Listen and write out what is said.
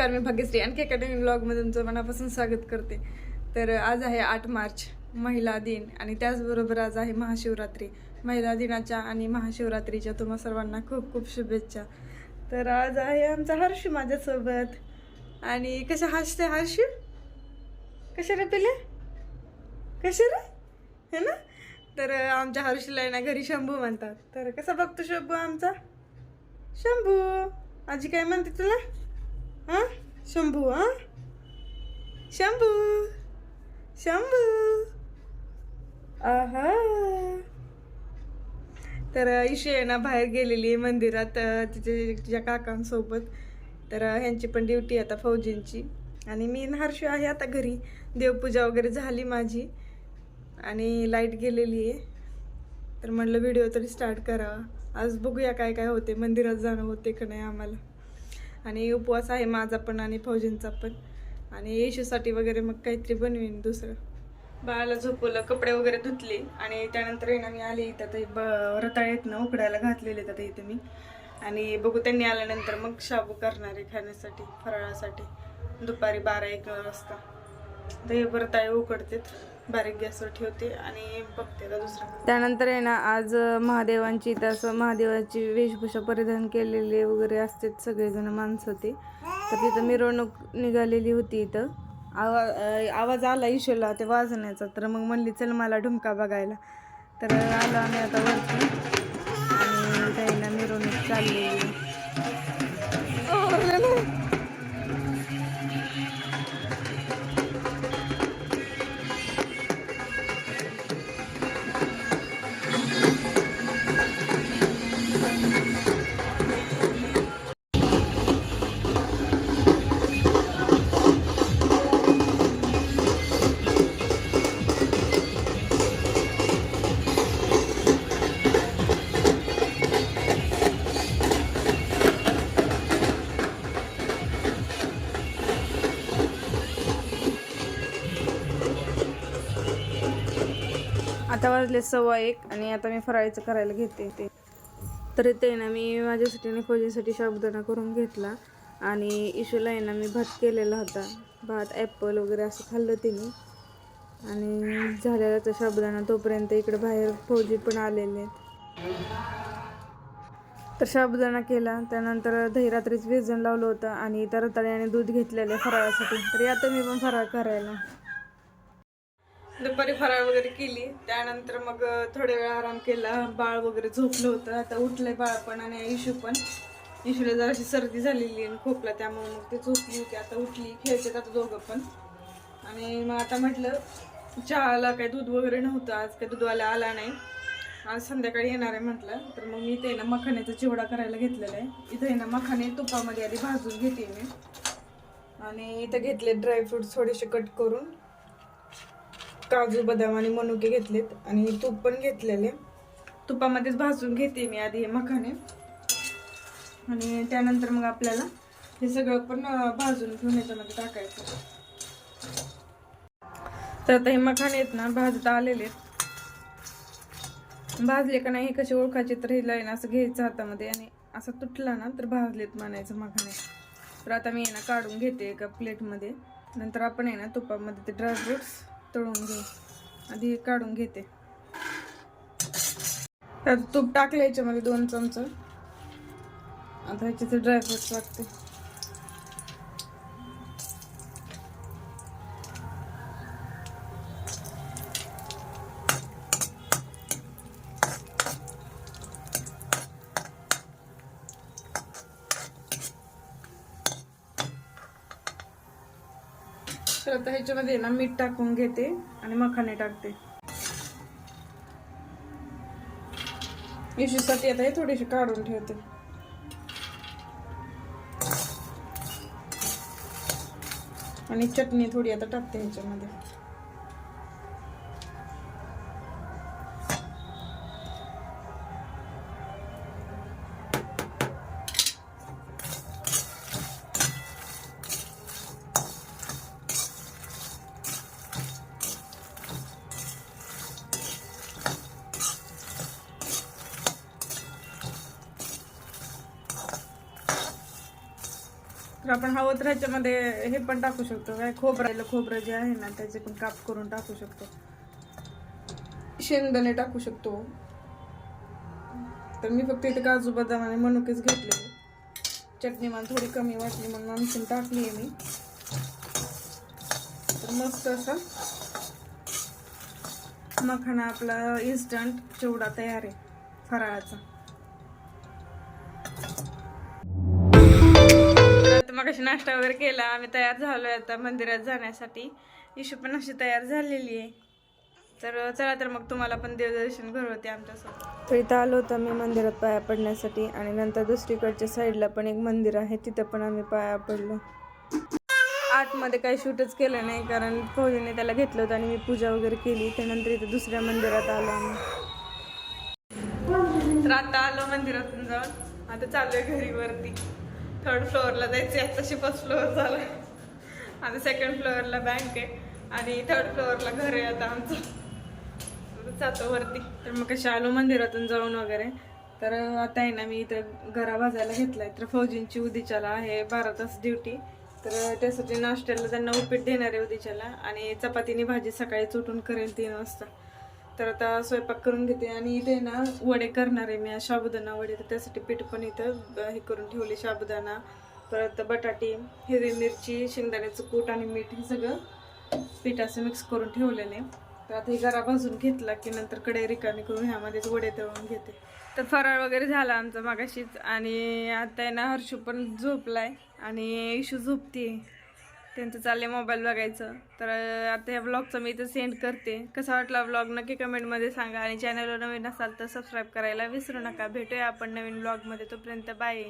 नमस्कार मी भाग्यश्री. आणखी अकॅडमी ब्लॉगमध्ये तुमचं मनापासून स्वागत करते. तर आज आहे आठ मार्च महिला दिन. आणि त्याचबरोबर आज आहे महाशिवरात्री. महिला दिनाच्या आणि महाशिवरात्रीच्या तुम्हा सर्वांना खूप खूप शुभेच्छा. तर आज आहे आमचा हर्षी माझ्यासोबत. आणि कशा हसते हर्षी? कशा रे पिले कशा रे? है ना? तर आमच्या हर्षीला ना घरी शंभू म्हणतात. तर कसा बघतो शंभू आमचा? शंभू आजी काय म्हणते तुला? हां शंभू हां शंभू शंभू आहा तर इशू आहे ना बाहेर गेलेली आहे मंदिरात तिच्या तिचे तिच्या काकांसोबत. तर ह्यांची पण ड्युटी आता फौजींची. आणि मी आणि हर्षू आहे आता घरी. देवपूजा वगैरे झाली माझी. आणि लाइट गेलेली आहे. तर म्हटलं व्हिडिओ तरी स्टार्ट करावा आज बघूया काय काय होते. मंदिरात जाणं होते का नाही आम्हाला. आणि उपवास आहे माझा पण आणि फौजींचा पण. आणि येशूसाठी वगैरे मग काहीतरी बनवीन दुसरं. बाळाला झोपवलं कपडे वगैरे धुतले आणि त्यानंतर आहे ना मी आले इथं. ते ब रताळेत ना उकडायला घातलेले तर इथं मी. आणि बघू त्यांनी आल्यानंतर मग शाबू करणार आहे खाण्यासाठी फराळासाठी. दुपारी बारा एक वाजता. दही परत रताळे उकडतेत. बारीक गॅसवर ठेवते आणि बघते दुसरं त्यानंतर आहे ना आज महादेवांची तसं महादेवाची वेशभूषा परिधान केलेले वगैरे असतात सगळेजण माणसं ते. तर तिथं मिरवणूक निघालेली होती इथं. आवा आवाज आला इशोला ते वाजण्याचा. तर मग म्हणली चल मला ढुमका बघायला. तर आलो आम्ही आता वरती. आणि काही ना मिरवणूक चाललेली. आता वाजले सव्वा एक आणि आता मी फराळीचं करायला घेते ते. तर इथे आहे ना मी माझ्यासाठी आणि फौजीसाठी शाबुदाणा करून घेतला. आणि इशूला आहे ना मी भात केलेला होता. भात ॲपल वगैरे असं खाल्लं तिने. आणि झालेला तर शाबुदाणा तोपर्यंत इकडे बाहेर फौजी पण आलेले आहेत. तर साबुदाणा केला. त्यानंतर दही रात्रीच भिजून लावलं होतं आणि त्या आणि दूध घेतलेले फराळासाठी. तर आता मी पण फराळ करायला. दुपारी फराळ वगैरे केली. त्यानंतर मग थोड्या वेळ आराम केला. बाळ वगैरे झोपलं होतं. आता उठलंय बाळ पण आणि इशू पण. इशूला जराशी सर्दी झालेली आणि खोकला त्यामुळे मग ते झोपली होती. आता उठली खेळते आता दोघं पण. आणि मग आता म्हटलं चहाला काही दूध वगैरे नव्हतं. आज काही दूधवाला आला नाही. आज संध्याकाळी येणार आहे म्हटलं. तर मग मी इथे ना मखाण्याचा चिवडा करायला घेतलेला आहे. इथे ना मखाने तुपामध्ये आधी भाजून घेते मी. आणि इथं घेतले ड्रायफ्रूट्स थोडेसे कट करून. काजू बदाम आणि मनुके घेतलेत आणि तूप पण घेतलेले. तुपामध्येच भाजून घेते मी आधी हे मखाने आणि त्यानंतर मग आपल्याला हे सगळं पण भाजून घेऊन याच्यामध्ये टाकायचं. तर आता हे मखाने आहेत ना भाजता आलेले आहेत. भाजले का नाही हे कसे ओळखायचे तर हे लाईन असं घ्यायचं हातामध्ये आणि असं तुटला ना तर भाजलेत म्हणायचं मखाने तर आता मी ना काढून घेते एका प्लेटमध्ये. नंतर आपण आहे ना तुपामध्ये ते ड्रायफ्रुट्स तळून घेऊ आधी हे काढून घेते. तर तूप टाकले याच्यामध्ये दोन चमच. आता ह्याचे ते ड्रायफ्रुट्स लागते तर आता ह्याच्यामध्ये ना मीठ टाकून घेते आणि मखाने टाकते. इशूसाठी आता हे थोडेसे काढून ठेवते. आणि चटणी थोडी आता टाकते ह्याच्यामध्ये. तर आपण हवं तर ह्याच्यामध्ये हे पण टाकू शकतो. काय खोबऱ्याला खोबरं जे आहे ना त्याचे पण काप करून टाकू शकतो. शेंगदाणे टाकू शकतो. तर मी फक्त इथे काजू बदाम आणि मनुकेच घेतले. चटणी मला थोडी कमी वाटली म्हणून आणखीन टाकली आहे मी. तर मस्त असं मखाना आपला इन्स्टंट चिवडा तयार आहे फराळाचा. मग नाश्ता वगैरे केला आम्ही तयार झालोय आता मंदिरात जाण्यासाठी. इशू पण अशी तयार झालेली आहे. तर चला तर मग तुम्हाला पण देवदर्शन घडवते आमच्यासोबत. तर इथं आलो होतो मी मंदिरात पाया पडण्यासाठी आणि नंतर दुसरीकडच्या साईडला पण एक मंदिर आहे तिथं पण आम्ही पाया पडलो. आतमध्ये काही शूटच केलं नाही कारण फौजीने त्याला घेतलं होतं आणि मी पूजा वगैरे केली त्यानंतर इथं दुसऱ्या मंदिरात आलो आम्ही. तर आता आलो मंदिरातून जाऊन. आता चाललोय घरी वरती. थर्ड फ्लोअरला जायचे आताशी फर्स्ट फ्लोअर झाला. आता सेकंड फ्लोअरला बँक आहे. आणि थर्ड फ्लोअरला घर आहे आता आमचं. जातो वरती. तर मग कशा आलो मंदिरातून जाऊन वगैरे. तर आता आहे ना मी इथं घरा भाजायला घेतला आहे तर फौजींची उद्याच्याला आहे बारा तास ड्युटी तर त्यासाठी नाश्त्याला त्यांना उपीट देणार आहे उद्याच्याला आणि चपातीने भाजी सकाळी चुटून करेल तीन वाजता. तर आता स्वयंपाक करून घेते आणि इथे ना वडे करणार आहे मी. आज साबुदाणा वडे तर त्यासाठी पीठ पण इथं हे करून ठेवले साबुदाणा. परत बटाटी हिरवी मिरची शेंगदाण्याचं कूट आणि मीठ हे सगळं पीठ असं मिक्स करून ठेवलेलं आहे. तर आता हे गरा भाजून घेतला की नंतर कडे रिकामी करून ह्यामध्येच वडे तळून घेते. तर फराळ वगैरे झाला आमचा मागाशीच आणि आता आहे ना हर्षू पण झोपलाय आणि इशू झोपते त्यांचं चाललंय मोबाईल बघायचं. तर आता या ब्लॉगचं मी इथं सेंड करते. कसा वाटला ब्लॉग नक्की कमेंटमध्ये सांगा. आणि चॅनलवर नवीन असाल तर सबस्क्राईब करायला विसरू नका. भेटूया आपण नवीन ब्लॉगमध्ये तोपर्यंत बाय